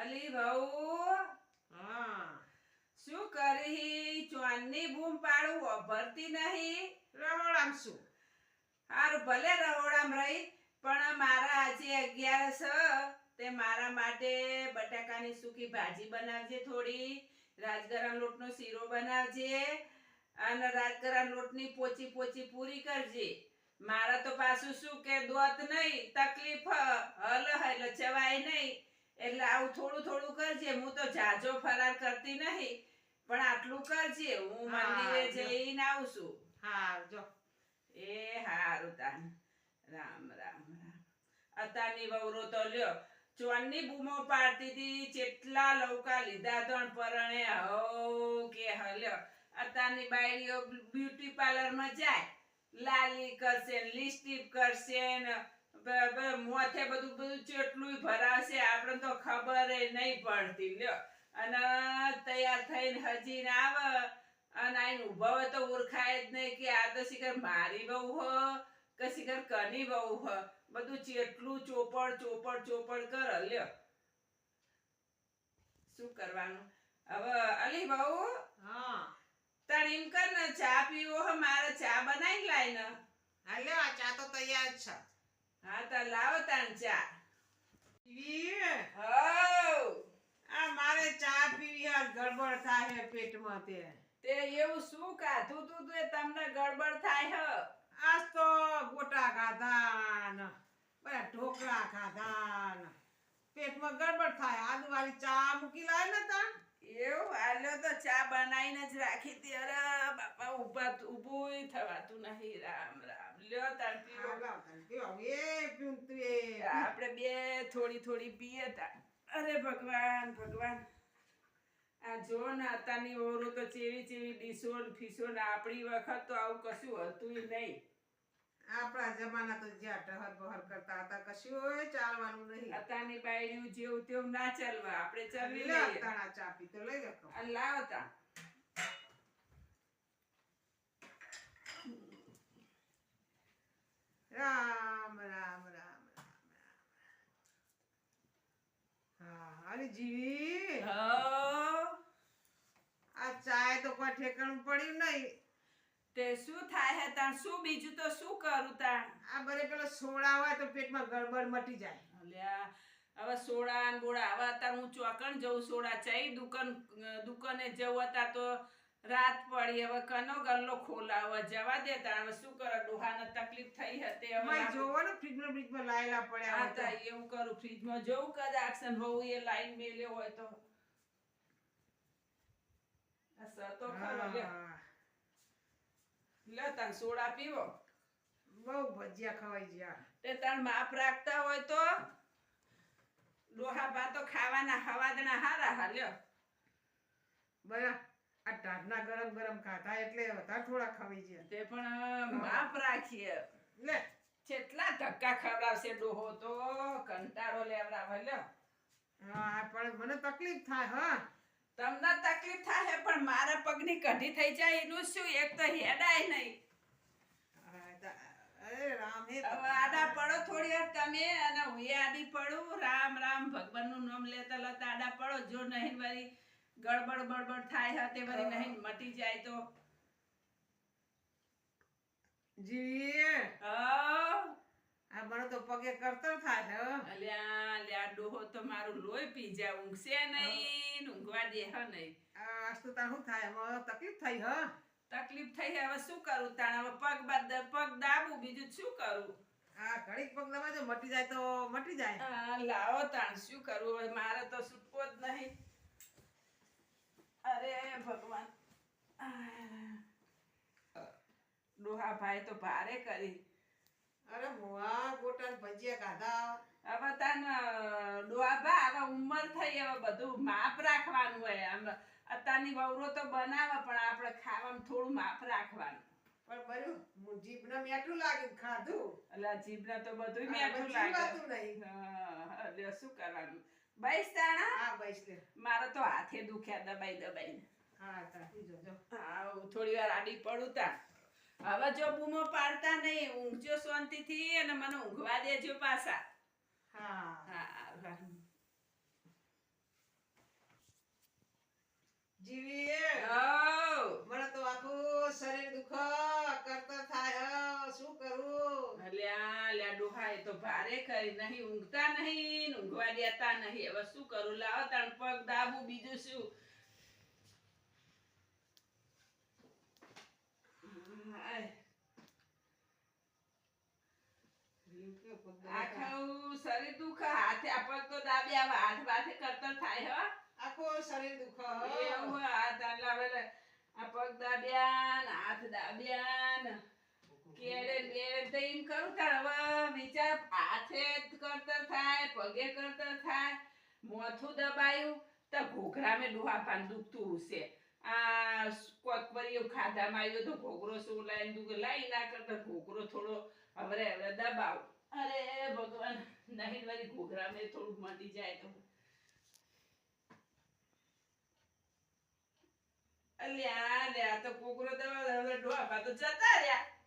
અલી ભાઉ શું કરી ચોનની બૂમ પાડું અભરતી નહીં. રહોડામ શું? હાર, ભલે રહોડામ રહી, પણ મારા આજે અગિયારસ છે તે મારા માટે બટાકાની સૂકી ભાજી બનાવજે થોડી રાજગરા લોટનો શીરો બનાવજે, અને રાજગરા લોટની પોચી પોચી પૂરી કરજે. મારા તો પાછું શું કે, દોત નહીં, તકલીફ, હલ હલ ચવાય નહીં. એટલે આવું થોડું થોડું કરજે. હું તો જાજો ફરાર કરતી નહીં પણ આટલું કરજે. હું મંદિરે જઈને આવું છું. હા જો. એ હારું તાન. રામ રામ રામ. અતાની વવરો તો લ્યો. ચોનની બૂમો પાડતી હતી ચેટલા લૌકા લીધા ત્રણ પરણે હો કે હલ્યો અતાની બાયડીઓ બ્યુટી પાર્લરમાં જાય. લાલી કરશે લિપસ્ટિક કરશે ને મોથે બધું બધું ચેટલું ભરાશે આપણે તો ખબર નહીં પડતી. લ્યો. અને તૈયાર થઈને હજી ને આવે. અને આઈને ઊભા હોય તો ઓળખાય જ નહીં કે આ તો શિખર મારી બહુ હો કે શિખર કની બહુ હો. બધું ચેટલું ચોપડ ચોપડ ચોપડ કર. લ્યો. શું કરવાનું? હવે અલી બહુ? હા. તણ એમ કર ને ચા પીવો હ મારે ચા બનાવી લાય ને. હા આ ચા તો તૈયાર છે. હા તો લાવો ચા. આ મારે ચા પીવી યાર ગડબડ થાય પેટમાં તે. તે એવું શું કાધું તું તે તમને ગડબડ થાય હ? આજ તો ગોટા ખાધા ને બધા ઢોકળા ખાધા ને પેટમાં ગડબડ થાય આદુવાળી ચા મૂકી ને તા એવું? હાલ્યો તો ચા બનાવીને જ રાખી હતી. અરે બાપા ઊભા ઊભું થવાતું નહીં રામ રામ. લ્યો તાર પીવો એ પીવું તું એ. આપણે બે થોડી થોડી પીએ તા. અરે ભગવાન ભગવાન. આ જો ને અત્યારની ઓરો તો ચેવી ચેવી ડીસો ને ફીસો ને આપણી વખત તો આવું કશું હતું નહીં. આપણા જમાના તો જ્યાં ટહર બહર કરતા હતા કશું હોય ચાલવાનું નહીં. અત્યારની બાયડીયું જેવું તેવું ના ચાલવા. આપણે ચાલી લઈએ. તાણા ચા પી તો લઈ જતો આ લાવો તા રામ રામ રામ રામ રામ હા અરે જીવી. આ ચાય તો કોઈ ઠેકાણું પડ્યું નહીં. તે શું થાય હે તાણ? શું બીજું તો શું કરું તાણ? આ બરે પેલો સોડા હોય તો પેટમાં ગડબડ મટી જાય. અલ્યા હવે સોડા ને બોડા હવે અત્યારે હું ચોકણ જઉં સોડા ચાઈ દુકાન દુકાને જવું હતા તો રાત પડી હવે કનો ગલ્લો ખોલાવો જવા દેતા હવે શું કરે? ડોહાને તકલીફ થઈ હતી હવે જોવો ને ફ્રીજમાં ફ્રીજમાં લાયેલા પડ્યા હા તો. તા એવું કરું ફ્રીજમાં જોઉં કદાચ હોવું એ લાઈન મેલ્યો હોય તો. સતો ખરો લ્યો. હા. સોડા પીવો. બહુ ભજીયા ખવાઈ ગયા તે તાર માપ રાખતા હોય તો ડોહા ભાતો તો ખાવાના હવાદના હારા હાલ્યો બરા. આ ટાઢના ગરમ ગરમ ખાતા એટલે વધારે થોડા ખાવી ગયા. તે પણ માપ રાખીએ. લે. કેટલા ધક્કા ખવડાવશે ડોહો તો? કંટાળો લેવડાવે લ્યો. હા પણ મને તકલીફ થાય હા. તમને તકલીફ થાય પણ મારા પગની કઢી થઈ જાય એનું શું? એક તો હેડાય નહીં. આડા પડો થોડી વાર તમે અને હું આડી પડું. રામ રામ ભગવાનનું નામ લેતા લેતા આડા પડો. જો નહીં વળી ગડબડ બડબડ થાય હતે વળી નહીં મટી જાય તો. જીવી હઉ. આ મને તો પગે કરતો થાય અલ્યા અલ્યા ડોહો તો મારું લોહી પી જાય ઊંઘશે નહીં ઊંઘવા દે હ નહીં. આ તો તાર શું થાય? હવે તકલીફ થઈ હ. તકલીફ થઈ હવે શું કરું? તાણ હવે પગ બાદ પગ દાબું બીજું શું કરું? આ ઘડીક પગ દબાજો મટી જાય તો મટી જાય. હા લાવો તાણ શું કરવું હવે મારે તો છૂટકો જ નહીં. અરે ભગવાન. ડોહા ભાઈ તો ભારે કરી. અરે મોવા ગોટા ભજીયા ખાધા. હવે તાન ડોહા ભા હવે ઉંમર થઈ હવે બધું માપ રાખવાનું હોય. આમ અત્યારની વવરો તો બનાવે પણ આપણે ખાવામાં થોડું માપ રાખવાનું. પણ બર્યું જીભને મેઠું લાગ્યું ખાધું. એટલે જીભને તો બધું મેઠું લાગ્યું નહીં. હા, એટલે શું કરવાનું? બૈસાણા હા બૈસલે મારે તો હાથે દુખ્યા દબાઈ દબાઈને હા તાતી જોજો. હા થોડી વાર આડી પડું તા. હવે જો બૂમો પાડતા નહીં ઊંઘજો શાંતિથી અને મને ઊંઘવા દેજો પાછા. હા. હા જીવીએ. મને તો આખું શરીર દુખ કરતર થાય ભારે કરી નહીં ઊંઘતા નહીં ઊંઘવા દેતા નહીં. હવે શું કરું? લાવો તાણ પગ દાબું બીજું શું? આખું શરીર દુખે હાથે પગ તો દાબ્યા હાથ બાથે કરતર થાય હો. આખું શરીર દુખ એવું હાથ આ પગ દાબ્યા હાથ દાબ્યા તો હવે ઘોઘરો શું લાઈન દુખ? લાઈ ના કરતા ઘોઘરો થોડો હવે હવે દબાવ. અરે ભગવાન, નહીં વળી ઘોઘરામાં થોડુંક મટી જાય તો. અલ્યા લે તો કોકરો દવા ડોહા તો જતા રહ્યા.